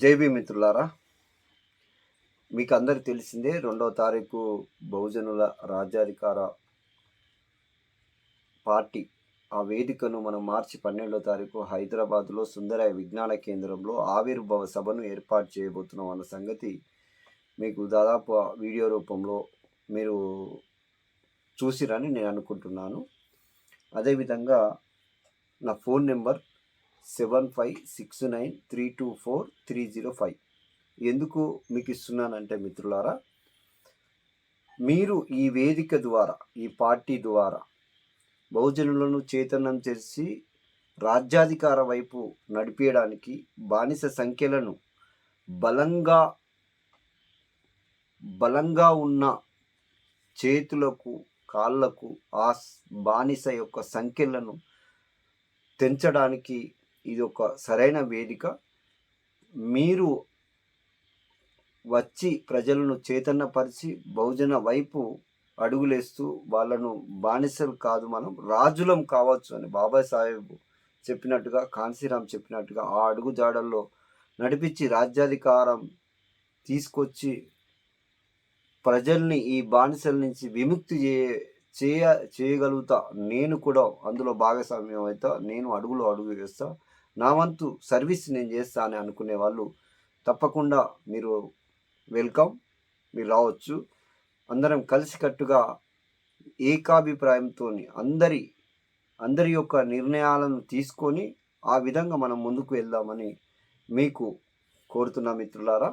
జైబీ మిత్రులారా మీకు అందరికి తెలిసిందే రెండవ తారీఖు బహుజనుల రాజ్యాధికార పార్టీ. ఆ వేదికను మనం మార్చి పన్నెండో తారీఖు హైదరాబాద్లో సుందరయ్య విజ్ఞాన కేంద్రంలో ఆవిర్భావ సభను ఏర్పాటు చేయబోతున్నాం అన్న సంగతి మీకు దాదాపు వీడియో రూపంలో మీరు చూసిరని నేను అనుకుంటున్నాను. అదేవిధంగా నా phone number seven five six nine three two four three zero five. ఎందుకు మీకు ఇస్తున్నానంటే మిత్రులారా మీరు ఈ వేదిక ద్వారా ఈ పార్టీ ద్వారా బహుజనులను చైతన్యం చేసి రాజ్యాధికార వైపు నడిపించడానికి బానిస సంఖ్యలను బలంగా బలంగా ఉన్న చేతులకు కాళ్ళకు ఆ బానిస యొక్క సంఖ్యలను తెంచడానికి ఇది ఒక సరైన వేదిక. మీరు వచ్చి ప్రజలను చైతన్యపరిచి బహుజన వైపు అడుగులేస్తూ వాళ్ళను బానిసలు కాదు మనం రాజులం కావచ్చు అని బాబాసాహెబ్ చెప్పినట్టుగా కాన్సీరామ్ చెప్పినట్టుగా ఆ అడుగు జాడల్లో నడిపించి రాజ్యాధికారం తీసుకొచ్చి ప్రజల్ని ఈ బానిసల నుంచి విముక్తి చేయ చేయగలుగుతా. నేను కూడా అందులో భాగస్వామ్యం అవుతా. నేను అడుగులో అడుగు వేస్తా. నా వంతు సర్వీస్ నేను చేస్తా అని అనుకునే వాళ్ళు తప్పకుండా మీరు వెల్కమ్ మీరు రావచ్చు. అందరం కలిసికట్టుగా ఏకాభిప్రాయంతో అందరి అందరి యొక్క నిర్ణయాలను తీసుకొని ఆ విధంగా మనం ముందుకు వెళ్దామని మీకు కోరుతున్నా మిత్రులారా.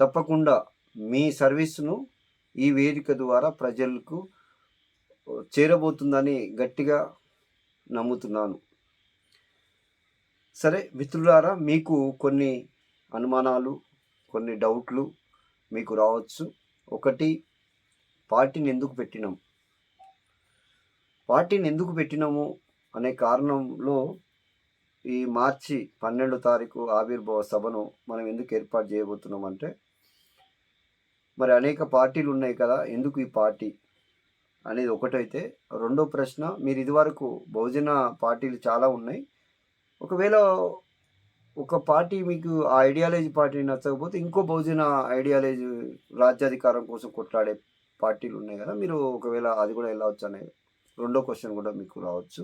తప్పకుండా మీ సర్వీస్ను ఈ వేదిక ద్వారా ప్రజలకు చేరబోతుందని గట్టిగా నమ్ముతున్నాను. సరే మిత్రులారా మీకు కొన్ని అనుమానాలు కొన్ని డౌట్లు మీకు రావచ్చు. ఒకటి పార్టీని ఎందుకు పెట్టినాం? పార్టీని ఎందుకు పెట్టినాము అనే కారణంలో ఈ మార్చి పన్నెండో తారీఖు ఆవిర్భావ సభను మనం ఎందుకు ఏర్పాటు చేయబోతున్నాం అంటే మరి అనేక పార్టీలు ఉన్నాయి కదా ఎందుకు ఈ పార్టీ అనేది ఒకటైతే రెండో ప్రశ్న మీరు ఇదివరకు బహుజన పార్టీలు చాలా ఉన్నాయి. ఒకవేళ ఒక పార్టీ మీకు ఆ ఐడియాలజీ పార్టీ నచ్చకపోతే ఇంకో బహుజన ఐడియాలజీ రాజ్యాధికారం కోసం కొట్లాడే పార్టీలు ఉన్నాయి కదా మీరు ఒకవేళ అది కూడా వెళ్ళవచ్చు అనే రెండో క్వశ్చన్ కూడా మీకు రావచ్చు.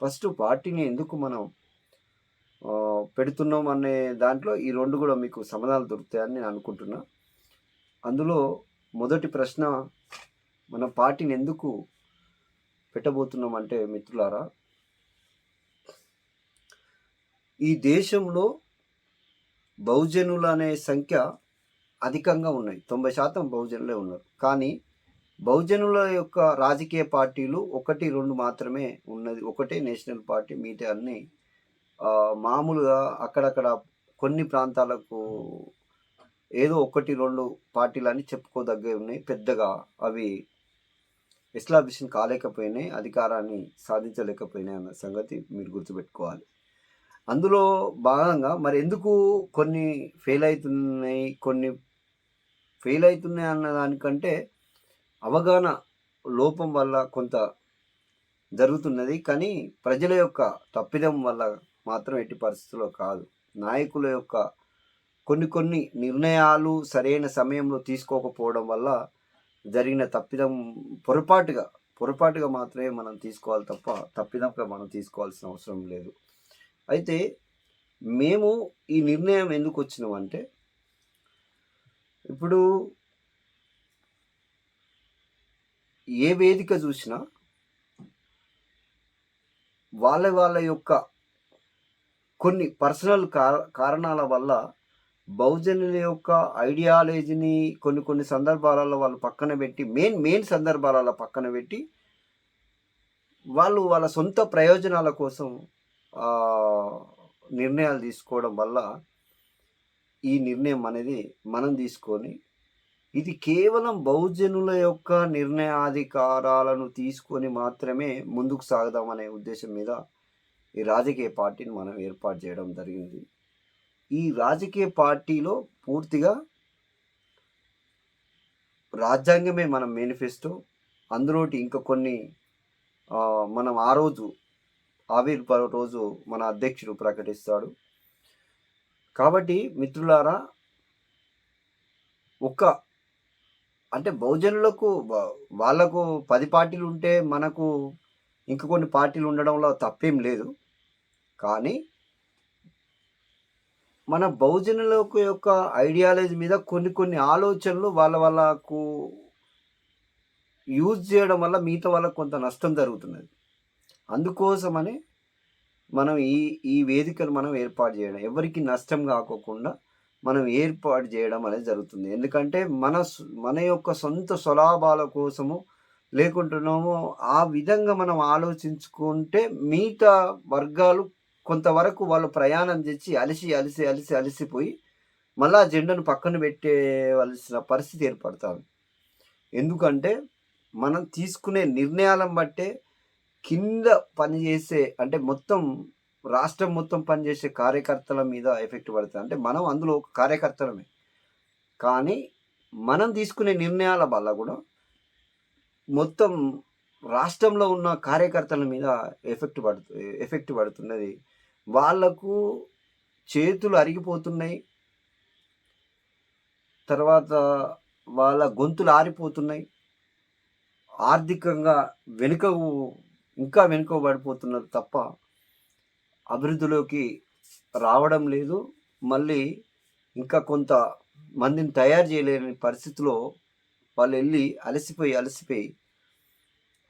ఫస్ట్ పార్టీని ఎందుకు మనం పెడుతున్నాం అనే దాంట్లో ఈ రెండు కూడా మీకు సమాధానాలు దొరుకుతాయని నేను అనుకుంటున్నా. అందులో మొదటి ప్రశ్న మన పార్టీని ఎందుకు పెట్టబోతున్నాం అంటే మిత్రులారా ఈ దేశంలో బహుజనులు అనే సంఖ్య అధికంగా ఉన్నాయి. తొంభై శాతం బహుజనులే ఉన్నారు. కానీ బహుజనుల యొక్క రాజకీయ పార్టీలు ఒకటి రెండు మాత్రమే ఉన్నది. ఒకటే నేషనల్ పార్టీ మిగతా అన్ని మామూలుగా అక్కడక్కడ కొన్ని ప్రాంతాలకు ఏదో ఒకటి రెండు పార్టీలు అని చెప్పుకోదగ్గవి ఉన్నాయి. పెద్దగా అవి ఎస్టాబ్లిషన్ కాలేకపోయినాయి అధికారాన్ని సాధించలేకపోయినాయి అన్న సంగతి మీరు గుర్తుపెట్టుకోవాలి. అందులో భాగంగా మరి ఎందుకు కొన్ని ఫెయిల్ అవుతున్నాయి కొన్ని ఫెయిల్ అవుతున్నాయి అన్న దానికంటే అవగాహన లోపం వల్ల కొంత జరుగుతున్నది. కానీ ప్రజల యొక్క తప్పిదం వల్ల మాత్రం ఎట్టి పరిస్థితుల్లో కాదు. నాయకుల యొక్క కొన్ని కొన్ని నిర్ణయాలు సరైన సమయంలో తీసుకోకపోవడం వల్ల జరిగిన తప్పిదం పొరపాటుగా పొరపాటుగా మాత్రమే మనం తీసుకోవాలి తప్ప తప్పిదంగా మనం తీసుకోవాల్సిన అవసరం లేదు. అయితే మేము ఈ నిర్ణయం ఎందుకు వచ్చినామంటే ఇప్పుడు ఏ వేదిక చూసినా వాళ్ళ వాళ్ళ యొక్క కొన్ని పర్సనల్ కారణాల వల్ల బహుజనుల యొక్క ఐడియాలజీని కొన్ని కొన్ని సందర్భాలలో వాళ్ళు పక్కన పెట్టి మెయిన్ మెయిన్ సందర్భాలలో పక్కన పెట్టి వాళ్ళు వాళ్ళ సొంత ప్రయోజనాల కోసం నిర్ణయాలు తీసుకోవడం వల్ల ఈ నిర్ణయం అనేది మనం తీసుకొని ఇది కేవలం బహుజనుల యొక్క నిర్ణయాధికారాలను తీసుకొని మాత్రమే ముందుకు సాగదామనే ఉద్దేశం మీద ఈ రాజకీయ పార్టీని మనం ఏర్పాటు చేయడం జరిగింది. ఈ రాజకీయ పార్టీలో పూర్తిగా రాజ్యాంగమే మన మేనిఫెస్టో అందులోటి ఇంకా కొన్ని మనం ఆ రోజు ఆవిర్భావ రోజు మన అధ్యక్షుడు ప్రకటిస్తాడు. కాబట్టి మిత్రులారా ఒక్క అంటే బహుజనులకు వాళ్ళకు పది పార్టీలు ఉంటే మనకు ఇంక కొన్ని పార్టీలు ఉండడంలో తప్పేం లేదు. కానీ మన బహుజనులకు యొక్క ఐడియాలజీ మీద కొన్ని కొన్ని ఆలోచనలు వాళ్ళ వాళ్ళకు యూజ్ చేయడం వల్ల మిగతా వాళ్ళకు కొంత నష్టం జరుగుతున్నది. అందుకోసమని మనం ఈ ఈ వేదికను మనం ఏర్పాటు చేయడం ఎవరికి నష్టం కాకోకుండా మనం ఏర్పాటు చేయడం అనేది జరుగుతుంది. ఎందుకంటే మన మన యొక్క సొంత స్వలాభాల కోసము లేకుంటున్నామో ఆ విధంగా మనం ఆలోచించుకుంటే మిగతా వర్గాలు కొంతవరకు వాళ్ళు ప్రయాణం చేసి అలసి అలసి అలసి అలసిపోయి మళ్ళీ ఆ జెండను పక్కన పెట్టేవలసిన పరిస్థితి ఏర్పడుతుంది ఎందుకంటే మనం తీసుకునే నిర్ణయాలను బట్టే కింద పనిచేసే అంటే మొత్తం రాష్ట్రం మొత్తం పనిచేసే కార్యకర్తల మీద ఎఫెక్ట్ పడుతుంది. అంటే మనం అందులో ఒక కార్యకర్తలమే. కానీ మనం తీసుకునే నిర్ణయాల వల్ల కూడా మొత్తం రాష్ట్రంలో ఉన్న కార్యకర్తల మీద ఎఫెక్ట్ పడుతు ఎఫెక్ట్ పడుతున్నది. వాళ్ళకు చేతులు అరిగిపోతున్నాయి. తర్వాత వాళ్ళ గొంతులు ఆరిపోతున్నాయి. ఆర్థికంగా వెనుక ఇంకా వెనుకబడిపోతున్నారు తప్ప అభివృద్ధిలోకి రావడం లేదు. మళ్ళీ ఇంకా కొంత మందిని తయారు చేయలేని పరిస్థితిలో వాళ్ళు వెళ్ళి అలసిపోయి అలసిపోయి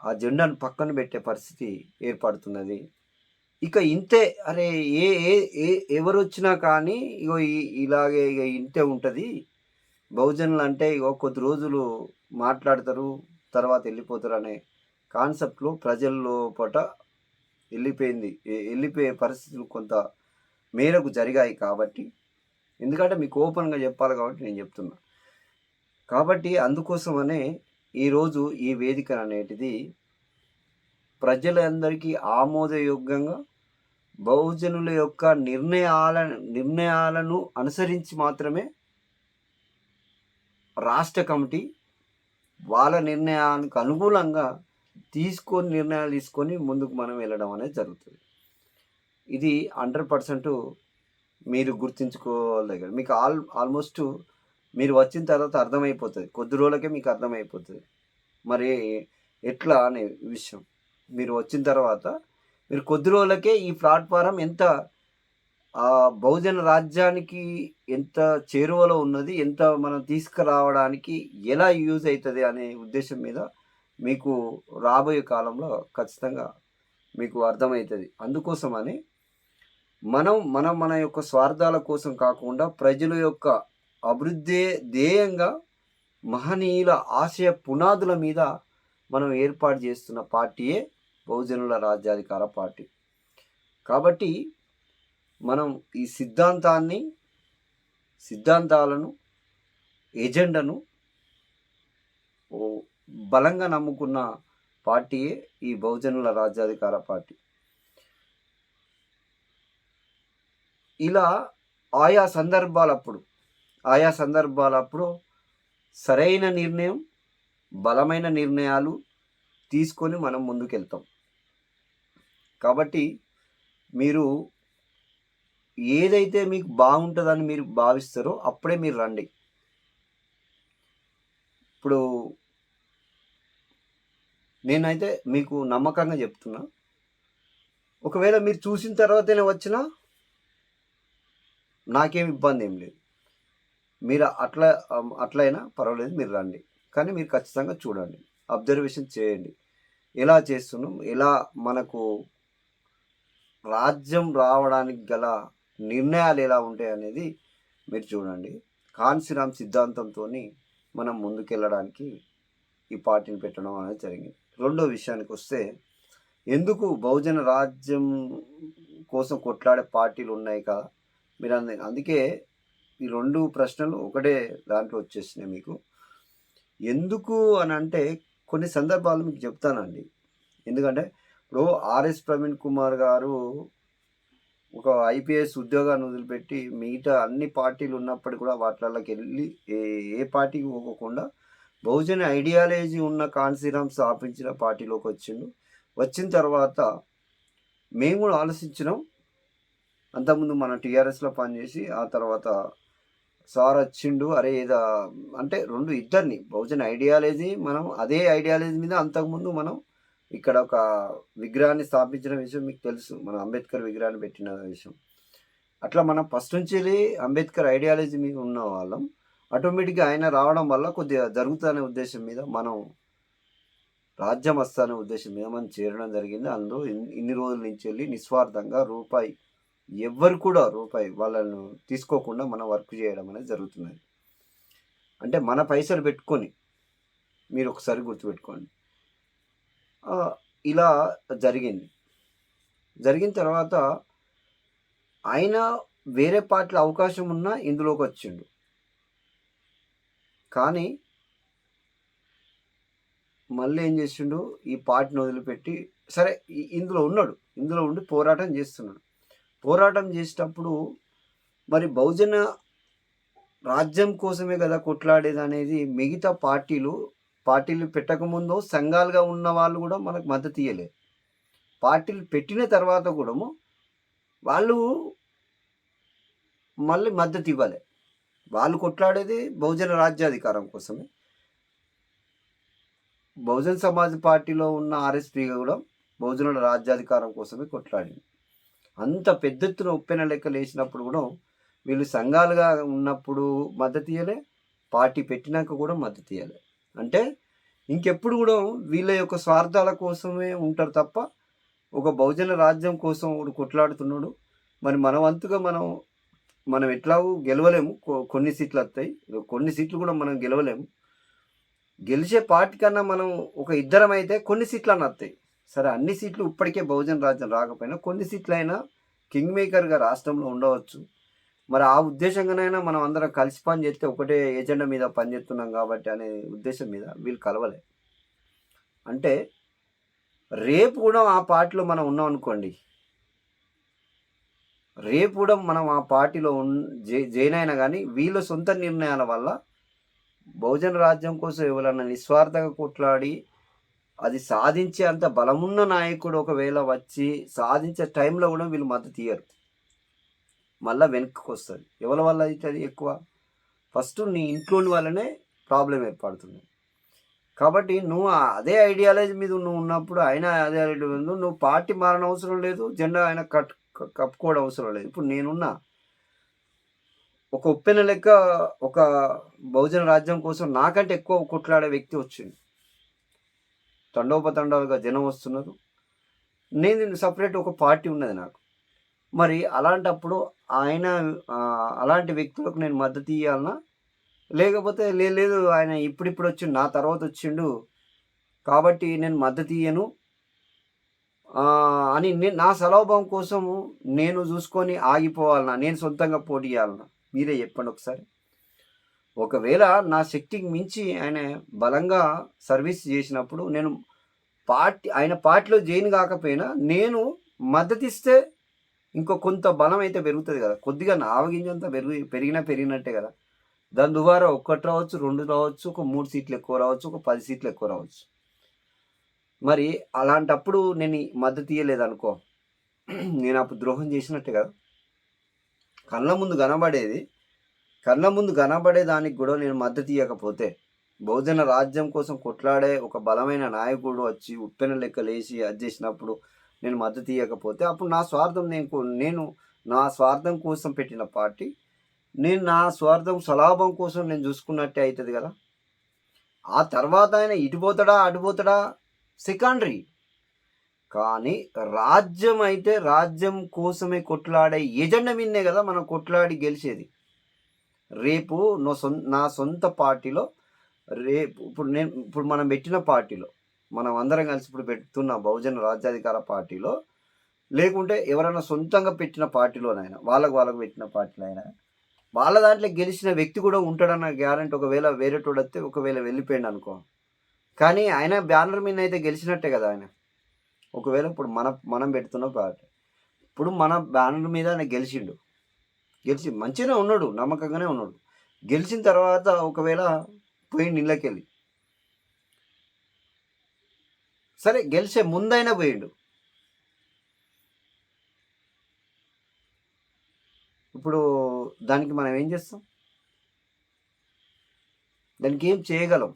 ఆ జెండాను పక్కన పెట్టే పరిస్థితి ఏర్పడుతున్నది. ఇక ఇంతే. అరే ఏ ఏ ఏ ఎవరు వచ్చినా కానీ ఇగో ఈ- ఇలాగే ఇక ఇంతే ఉంటుంది. బహుజనులు అంటే ఇగో కొద్ది రోజులు మాట్లాడతారు తర్వాత వెళ్ళిపోతారు అనే కాన్సెప్ట్లో ప్రజల్లో పట వెళ్ళిపోయింది వెళ్ళిపోయే పరిస్థితులు కొంత మేరకు జరిగాయి కాబట్టి ఎందుకంటే మీకు ఓపెన్గా చెప్పాలి కాబట్టి నేను చెప్తున్నా. కాబట్టి అందుకోసమనే ఈరోజు ఈ వేదిక అనేటిది ప్రజలందరికీ ఆమోదయోగ్యంగా బహుజనుల యొక్క నిర్ణయాల నిర్ణయాలను అనుసరించి మాత్రమే రాష్ట్ర కమిటీ వాళ్ళ నిర్ణయానికి అనుకూలంగా తీసుకొని నిర్ణయాలు తీసుకొని ముందుకు మనం వెళ్ళడం అనేది జరుగుతుంది. ఇది హండ్రెడ్ పర్సెంట్ మీరు గుర్తుంచుకోవాలి దగ్గర మీకు ఆల్ ఆల్మోస్ట్ మీరు వచ్చిన తర్వాత అర్థమైపోతుంది. కొద్ది రోజులకే మీకు అర్థమైపోతుంది. మరి ఎట్లా అనే విషయం. మీరు వచ్చిన తర్వాత మీరు కొద్ది రోజులకే ఈ ప్లాట్ఫారం ఎంత ఆ బహుజన రాజ్యానికి ఎంత చేరువలో ఉన్నది ఎంత మనం తీసుకురావడానికి ఎలా యూజ్ అవుతుంది అనే ఉద్దేశం మీద మీకు రాబోయే కాలంలో ఖచ్చితంగా మీకు అర్థమవుతుంది. అందుకోసమని మనం మనం మన యొక్క స్వార్థాల కోసం కాకుండా ప్రజల యొక్క అభివృద్ధి ధ్యేయంగా మహనీయుల ఆశయ పునాదుల మీద మనం ఏర్పాటు చేస్తున్న పార్టీయే బహుజనుల రాజ్యాధికార పార్టీ. కాబట్టి మనం ఈ సిద్ధాంతాన్ని సిద్ధాంతాలను ఎజెండాను బలంగా నమ్ముకున్న పార్టీయే ఈ బహుజనుల రాజ్యాధికార పార్టీ. ఇలా ఆయా సందర్భాలప్పుడు ఆయా సందర్భాలప్పుడు సరైన నిర్ణయం బలమైన నిర్ణయాలు తీసుకొని మనం ముందుకెళ్తాం. కాబట్టి మీరు ఏదైతే మీకు బాగుంటుందని మీరు భావిస్తారో అప్పుడే మీరు రండి. ఇప్పుడు నేనైతే మీకు నమ్మకంగా చెప్తున్నా. ఒకవేళ మీరు చూసిన తర్వాతనే వచ్చినా నాకేం ఇబ్బంది ఏం లేదు. మీరు అట్లా అట్లయినా పర్వాలేదు మీరు రండి. కానీ మీరు ఖచ్చితంగా చూడండి. అబ్జర్వేషన్ చేయండి. ఎలా చేస్తున్నాం ఎలా మనకు రాజ్యం రావడానికి గల నిర్ణయాలు ఎలా ఉంటాయి అనేది మీరు చూడండి. కాన్సిరామ్ సిద్ధాంతంతో మనం ముందుకెళ్ళడానికి ఈ పార్టీని పెట్టడం అనేది జరిగింది. రెండో విషయానికి వస్తే ఎందుకు బహుజన రాజ్యం కోసం కొట్లాడే పార్టీలు ఉన్నాయి కదా మీరు అందు అందుకే ఈ రెండు ప్రశ్నలు ఒకటే దాంట్లో వచ్చేసినాయి మీకు. ఎందుకు అని అంటే కొన్ని సందర్భాలు మీకు చెప్తానండి. ఎందుకంటే ఇప్పుడు ఆర్ఎస్ ప్రవీణ్ కుమార్ గారు ఒక ఐపీఎస్ ఉద్యోగాన్ని వదిలిపెట్టి మిగతా అన్ని పార్టీలు ఉన్నప్పటికీ కూడా వాటిలోకి వెళ్ళి ఏ ఏ పార్టీకి పోకుండా బహుజన ఐడియాలజీ ఉన్న కాన్సీరామ్ స్థాపించిన పార్టీలోకి వచ్చిండు. వచ్చిన తర్వాత మేము కూడా ఆలోచించినాం. అంతకుముందు మన టీఆర్ఎస్లో పనిచేసి ఆ తర్వాత సార్ వచ్చిండు. అరే ఏదో అంటే రెండు ఇద్దరిని బహుజన ఐడియాలజీ మనం అదే ఐడియాలజీ మీద అంతకుముందు మనం ఇక్కడ ఒక విగ్రహాన్ని స్థాపించిన విషయం మీకు తెలుసు. మన అంబేద్కర్ విగ్రహాన్ని పెట్టిన విషయం. అట్లా మనం ఫస్ట్ నుంచి అంబేద్కర్ ఐడియాలజీ మీద ఉన్న వాళ్ళం. ఆటోమేటిక్గా ఆయన రావడం వల్ల కొద్దిగా జరుగుతుందనే ఉద్దేశం మీద మనం రాజ్యం వస్తానే ఉద్దేశం మీద మనం చేరడం జరిగింది. అందులో ఇన్ని రోజుల నుంచి వెళ్ళి నిస్వార్థంగా రూపాయి ఎవ్వరు కూడా రూపాయి వాళ్ళను తీసుకోకుండా మనం వర్క్ చేయడం అనేది జరుగుతున్నది. అంటే మన పైసలు పెట్టుకొని మీరు ఒకసారి గుర్తుపెట్టుకోండి. ఇలా జరిగింది. జరిగిన తర్వాత ఆయన వేరే పార్టీలో అవకాశం ఉన్నా ఇందులోకి వచ్చిండు. కానీ మళ్ళీ ఏం చేసిండు? ఈ పార్టీని వదిలిపెట్టి సరే ఇందులో ఉన్నాడు. ఇందులో ఉండి పోరాటం చేస్తున్నాడు. పోరాటం చేసేటప్పుడు మరి బహుజన రాజ్యం కోసమే కదా కొట్లాడేది అనేది మిగతా పార్టీలు పార్టీలు పెట్టకముందు సంఘాలుగా ఉన్న వాళ్ళు కూడా మనకు మద్దతు ఇవ్వలేదు పార్టీలు పెట్టిన తర్వాత కూడా వాళ్ళు మళ్ళీ మద్దతు ఇవ్వాలి. వాళ్ళు కొట్లాడేది బహుజన రాజ్యాధికారం కోసమే. బహుజన్ సమాజ్ పార్టీలో ఉన్న ఆర్ఎస్పీ కూడా బహుజనుల రాజ్యాధికారం కోసమే కొట్లాడింది. అంత పెద్ద ఎత్తున ఉప్పెన లెక్కలు వేసినప్పుడు కూడా వీళ్ళు సంఘాలుగా ఉన్నప్పుడు మద్దతు ఇవ్వలే పార్టీ పెట్టినాక కూడా మద్దతు ఇవ్వలే అంటే ఇంకెప్పుడు కూడా వీళ్ళ యొక్క స్వార్థాల కోసమే ఉంటారు తప్ప ఒక బహుజన రాజ్యం కోసం ఒకడు కొట్లాడుతున్నాడు. మరి మన వంతుగా మనం మనం ఎట్లా గెలవలేము. కొన్ని సీట్లు వస్తాయి కొన్ని సీట్లు కూడా మనం గెలవలేము. గెలిచే పార్టీ కన్నా మనం ఒక ఇద్దరం అయితే కొన్ని సీట్లు అన్న వస్తాయి సరే అన్ని సీట్లు ఇప్పటికే బహుజన రాజ్యం రాకపోయినా కొన్ని సీట్లు అయినా కింగ్ మేకర్గా రాష్ట్రంలో ఉండవచ్చు. మరి ఆ ఉద్దేశంగానైనా మనం అందరం కలిసి పని చేస్తే ఒకటే ఏజెండా మీద పనిచేస్తున్నాం కాబట్టి అనే ఉద్దేశం మీద వీళ్ళు కలవలే. అంటే రేపు కూడా ఆ పార్టీలో మనం ఉన్నాం అనుకోండి రేపు కూడా మనం ఆ పార్టీలో జై- జాయిన్ అయినా కానీ వీళ్ళ సొంత నిర్ణయాల వల్ల బహుజన రాజ్యం కోసం ఎవరన్నా నిస్వార్థంగా కొట్లాడి అది సాధించే అంత బలమున్న నాయకుడు ఒకవేళ వచ్చి సాధించే టైంలో కూడా వీళ్ళు మద్దతు ఇయ్యరు. మళ్ళీ వెనక్కి వస్తుంది. ఎవరి వల్ల అవుతుంది ఎక్కువ? ఫస్ట్ నీ ఇంట్లోని వల్లనే ప్రాబ్లం ఏర్పడుతుంది. కాబట్టి నువ్వు అదే ఐడియాలజీ మీద నువ్వు ఉన్నప్పుడు ఆయన అదే ఐడియాలజీ నువ్వు పార్టీ మారనవసరం లేదు. జెండా ఆయన కట్ కప్పుకోవడం అవసరం లేదు. ఇప్పుడు నేనున్నా ఒక ఉప్పెన లెక్క ఒక బహుజన రాజ్యం కోసం నాకంటే ఎక్కువ కొట్లాడే వ్యక్తి వచ్చింది తండోపతండాలుగా జనం వస్తున్నారు. నేను సపరేట్ ఒక పార్టీ ఉన్నది నాకు. మరి అలాంటప్పుడు ఆయన అలాంటి వ్యక్తులకు నేను మద్దతు ఇవ్వాలన్నా లేకపోతే "లే- లేదు ఆయన ఇప్పుడిప్పుడు వచ్చిండు నా తర్వాత వచ్చిండు. కాబట్టి నేను మద్దతు ఇయ్యను. అని నేను నా సలభం కోసము నేను చూసుకొని ఆగిపోవాలన్నా నేను సొంతంగా పోటీ చేయాలన్నా మీరే చెప్పండి ఒకసారి. ఒకవేళ నా శక్తికి మించి ఆయన బలంగా సర్వీస్ చేసినప్పుడు నేను పార్టీ ఆయన పార్టీలో జాయిన్ కాకపోయినా నేను మద్దతిస్తే ఇంకో కొంత బలం అయితే పెరుగుతుంది కదా. కొద్దిగా నావగింజంత పెరుగు పెరిగినా పెరిగినట్టే కదా. దాని ద్వారా ఒక్కటి రావచ్చు రెండు రావచ్చు ఒక మూడు సీట్లు ఎక్కువ రావచ్చు ఒక పది సీట్లు ఎక్కువ రావచ్చు. మరి అలాంటప్పుడు నేను మద్దతు ఇయ్యలేదు అనుకో నేను అప్పుడు ద్రోహం చేసినట్టే కదా. కళ్ళ ముందు కనబడేది కళ్ళ ముందు కనబడే దానికి కూడా నేను మద్దతు ఇవ్వకపోతే బహుజన రాజ్యం కోసం కొట్లాడే ఒక బలమైన నాయకుడు వచ్చి ఉప్పెన లెక్కలేసి అది చేసినప్పుడు నేను మద్దతు ఇవ్వకపోతే అప్పుడు నా స్వార్థం నేను నేను నా స్వార్థం కోసం పెట్టిన పార్టీ నేను నా స్వార్థం స్వలాభం కోసం నేను చూసుకున్నట్టే అవుతుంది కదా. ఆ తర్వాత ఆయన ఇటుపోతాడా అటుపోతాడా సెకండరీ. కానీ రాజ్యం అయితే రాజ్యం కోసమే కొట్లాడే ఎజెండా మీదనే కదా మనం కొట్లాడి గెలిచేది. రేపు నా సొంత నా సొంత పార్టీలో రేపు ఇప్పుడు నేను ఇప్పుడు మనం పెట్టిన పార్టీలో మనం అందరం కలిసి ఇప్పుడు పెడుతున్న బహుజన రాజ్యాధికార పార్టీలో లేకుంటే ఎవరైనా సొంతంగా పెట్టిన పార్టీలోనైనా వాళ్ళకు వాళ్ళకు పెట్టిన పార్టీలో అయినా వాళ్ళ దాంట్లో గెలిచిన వ్యక్తి కూడా ఉంటాడన్న గ్యారంటీ ఒకవేళ వేరేటోడు వస్తే ఒకవేళ వెళ్ళిపోయాడు అనుకో. కానీ ఆయన బ్యానర్ మీద అయితే గెలిచినట్టే కదా ఆయన. ఒకవేళ ఇప్పుడు మన మనం పెడుతున్న పార్టీ ఇప్పుడు మన బ్యానర్ మీద ఆయన గెలిచిండు. గెలిచి మంచిగానే ఉన్నాడు నమ్మకంగానే ఉన్నాడు. గెలిచిన తర్వాత ఒకవేళ పోయిండు ఇళ్ళకెళ్ళి సరే గెలిచే ముందైనా పోయిండు. ఇప్పుడు దానికి మనం ఏం చేస్తాం? దానికి ఏం చేయగలం?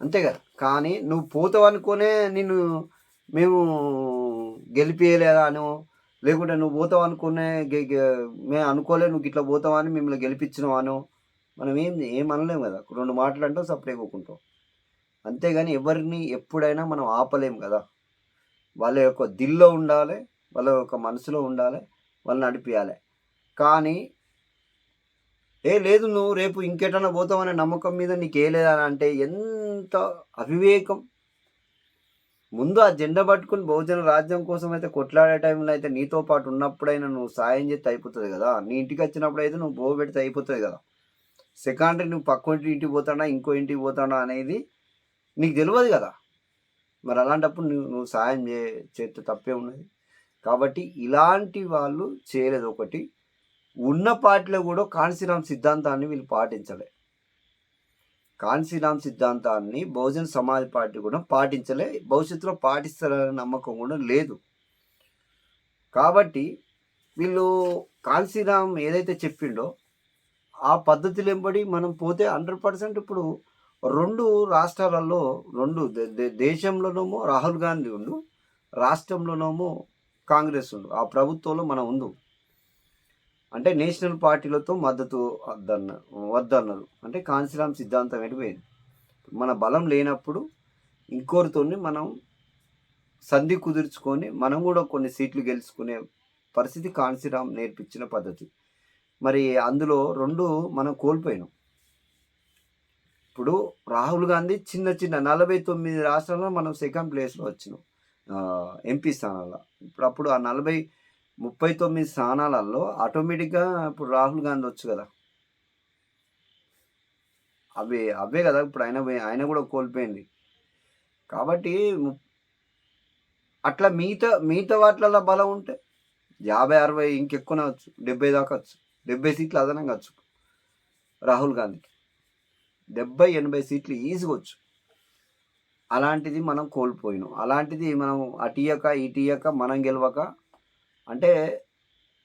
అంతే కదా. కానీ నువ్వు పోతావు అనుకోనే నిన్ను మేము గెలిపియలేదా అను లేకుంటే నువ్వు పోతావు అనుకునే గె- గె- మేము అనుకోలే నువ్వు ఇట్లా పోతావని మిమ్మల్ని గెలిపించినావు మనం ఏం ఏం అనలేము కదా. రెండు మాటలు అంటాం సపరేట్ పోకుంటాం. అంతేగాని ఎవరిని ఎప్పుడైనా మనం ఆపలేము కదా. వాళ్ళ యొక్క దిల్లో ఉండాలి వాళ్ళ యొక్క మనసులో ఉండాలి వాళ్ళని నడిపించాలి కానీ ఏ లేదు నువ్వు రేపు ఇంకెటన్నా పోతావనే నమ్మకం మీద నీకు ఏ లేదా అని అంటే ఎంత అవివేకం. ముందు ఆ జెండా పట్టుకుని బహుజన రాజ్యం కోసం అయితే కొట్లాడే టైంలో అయితే నీతో పాటు ఉన్నప్పుడైనా నువ్వు సాయం చేస్తే అయిపోతుంది కదా. నీ ఇంటికి వచ్చినప్పుడు అయితే నువ్వు బోవ పెడితే అయిపోతుంది కదా. సెకండరీ నువ్వు పక్క ఇంటికి పోతాడా ఇంకో ఇంటికి పోతాడా అనేది నీకు తెలియదు కదా. మరి అలాంటప్పుడు నువ్వు నువ్వు సాయం చే చేస్తే తప్పే ఉన్నది. కాబట్టి ఇలాంటి వాళ్ళు చేయలేదు ఒకటి. ఉన్న పార్టీలో కూడా కాన్సీరామ్ సిద్ధాంతాన్ని వీళ్ళు పాటించలే. కాన్సీరామ్ సిద్ధాంతాన్ని బహుజన సమాజ్ పార్టీ కూడా పాటించలే భవిష్యత్తులో పాటిస్తారనే నమ్మకం కూడా లేదు. కాబట్టి వీళ్ళు కాన్సీరామ్ ఏదైతే చెప్పిండో ఆ పద్ధతులు వెంబడి మనం పోతే హండ్రెడ్ పర్సెంట్ ఇప్పుడు రెండు రాష్ట్రాలలో రెండు దే- దే- దేశంలోనేమో రాహుల్ గాంధీ ఉండు రాష్ట్రంలోనేమో కాంగ్రెస్ ఉండు. ఆ ప్రభుత్వంలో మనం ఉండు. అంటే నేషనల్ పార్టీలతో మద్దతు వద్దన్న వద్దన్నారు. అంటే కాన్సీరామ్ సిద్ధాంతం వెళ్ళిపోయింది మన బలం లేనప్పుడు ఇంకోరితో మనం సంధి కుదుర్చుకొని మనం కూడా కొన్ని సీట్లు గెలుచుకునే పరిస్థితి కాన్సీరామ్ నేర్పించిన పద్ధతి. మరి అందులో రెండు మనం కోల్పోయినాం. ఇప్పుడు రాహుల్ గాంధీ చిన్న చిన్న నలభై తొమ్మిది రాష్ట్రాల్లో మనం సెకండ్ ప్లేస్లో వచ్చినాం. ఎంపీ స్థానాల్లో. ఇప్పుడు అప్పుడు ఆ నలభై ముప్పై తొమ్మిది స్థానాలలో ఆటోమేటిక్గా ఇప్పుడు రాహుల్ గాంధీ వచ్చు కదా. అవే అవే కదా ఇప్పుడు ఆయన పోయి- ఆయన కూడా కోల్పోయింది. కాబట్టి ము- అట్లా మిగతా మిగతా వాటిలలో బలం ఉంటే యాభై అరవై ఇంకెక్కువనే వచ్చు డెబ్బై దాకా వచ్చు డెబ్బై సీట్లు అదనంగా వచ్చు రాహుల్ గాంధీకి. డెబ్బై ఎనభై సీట్లు ఈజీగా వచ్చు. అలాంటిది మనం కోల్పోయినాం. అలాంటిది మనం అటు ఇయ్యక ఇటు ఇయ్యక మనం గెలవక అంటే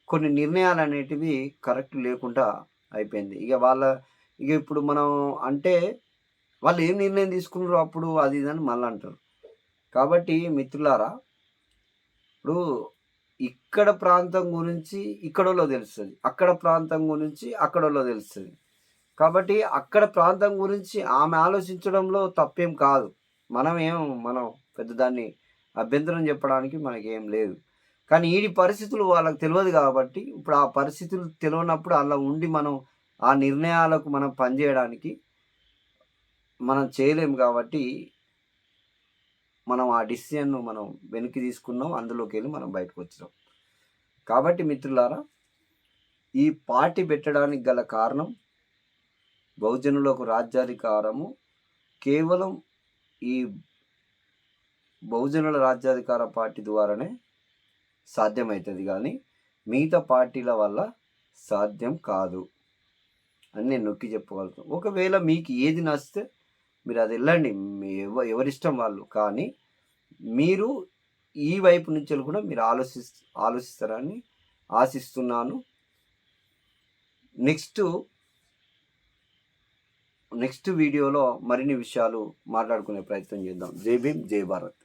కొన్ని నిర్ణయాలు అనేటివి కరెక్ట్ లేకుండా అయిపోయింది. ఇక వాళ్ళ ఇక ఇప్పుడు మనం అంటే వాళ్ళు ఏం నిర్ణయం తీసుకున్నారు అప్పుడు అది ఇది అని మళ్ళీ అంటారు. కాబట్టి మిత్రులారా ఇప్పుడు ఇక్కడ ప్రాంతం గురించి ఇక్కడలో తెలుస్తుంది. అక్కడ ప్రాంతం గురించి అక్కడలో తెలుస్తుంది. కాబట్టి అక్కడ ప్రాంతం గురించి ఆమె ఆలోచించడంలో తప్పేం కాదు. మనం ఏం మనం పెద్ద దాన్ని అభ్యంతరం చెప్పడానికి మనకేం లేదు. కానీ ఈ పరిస్థితులు వాళ్ళకి తెలియదు కాబట్టి ఇప్పుడు ఆ పరిస్థితులు తెలియనప్పుడు అలా ఉండి మనం ఆ నిర్ణయాలకు మనం పనిచేయడానికి మనం చేయలేము కాబట్టి మనం ఆ డిసిషన్ను మనం వెనక్కి తీసుకున్నాం అందులోకి వెళ్ళి మనం బయటకు వచ్చినాం. కాబట్టి మిత్రులారా ఈ పార్టీ పెట్టడానికి గల కారణం బహుజనులకు రాజ్యాధికారము. కేవలం ఈ బహుజనుల రాజ్యాధికార పార్టీ ద్వారానే సాధ్యమవుతుంది కానీ మిగతా పార్టీల వల్ల సాధ్యం కాదు అని నేను నొక్కి చెప్పగలుగుతాను ఒకవేళ మీకు ఏది నచ్చితే మీరు అది వెళ్ళండి. మీ ఎవ ఎవరిష్టం వాళ్ళు. కానీ మీరు ఈ వైపు నుంచి కూడా మీరు ఆలోచి ఆలోచిస్తారని ఆశిస్తున్నాను. నెక్స్ట్ నెక్స్ట్ వీడియోలో మరిన్ని విషయాలు మాట్లాడుకునే ప్రయత్నం చేద్దాం. జై భీమ్ జై భారత్.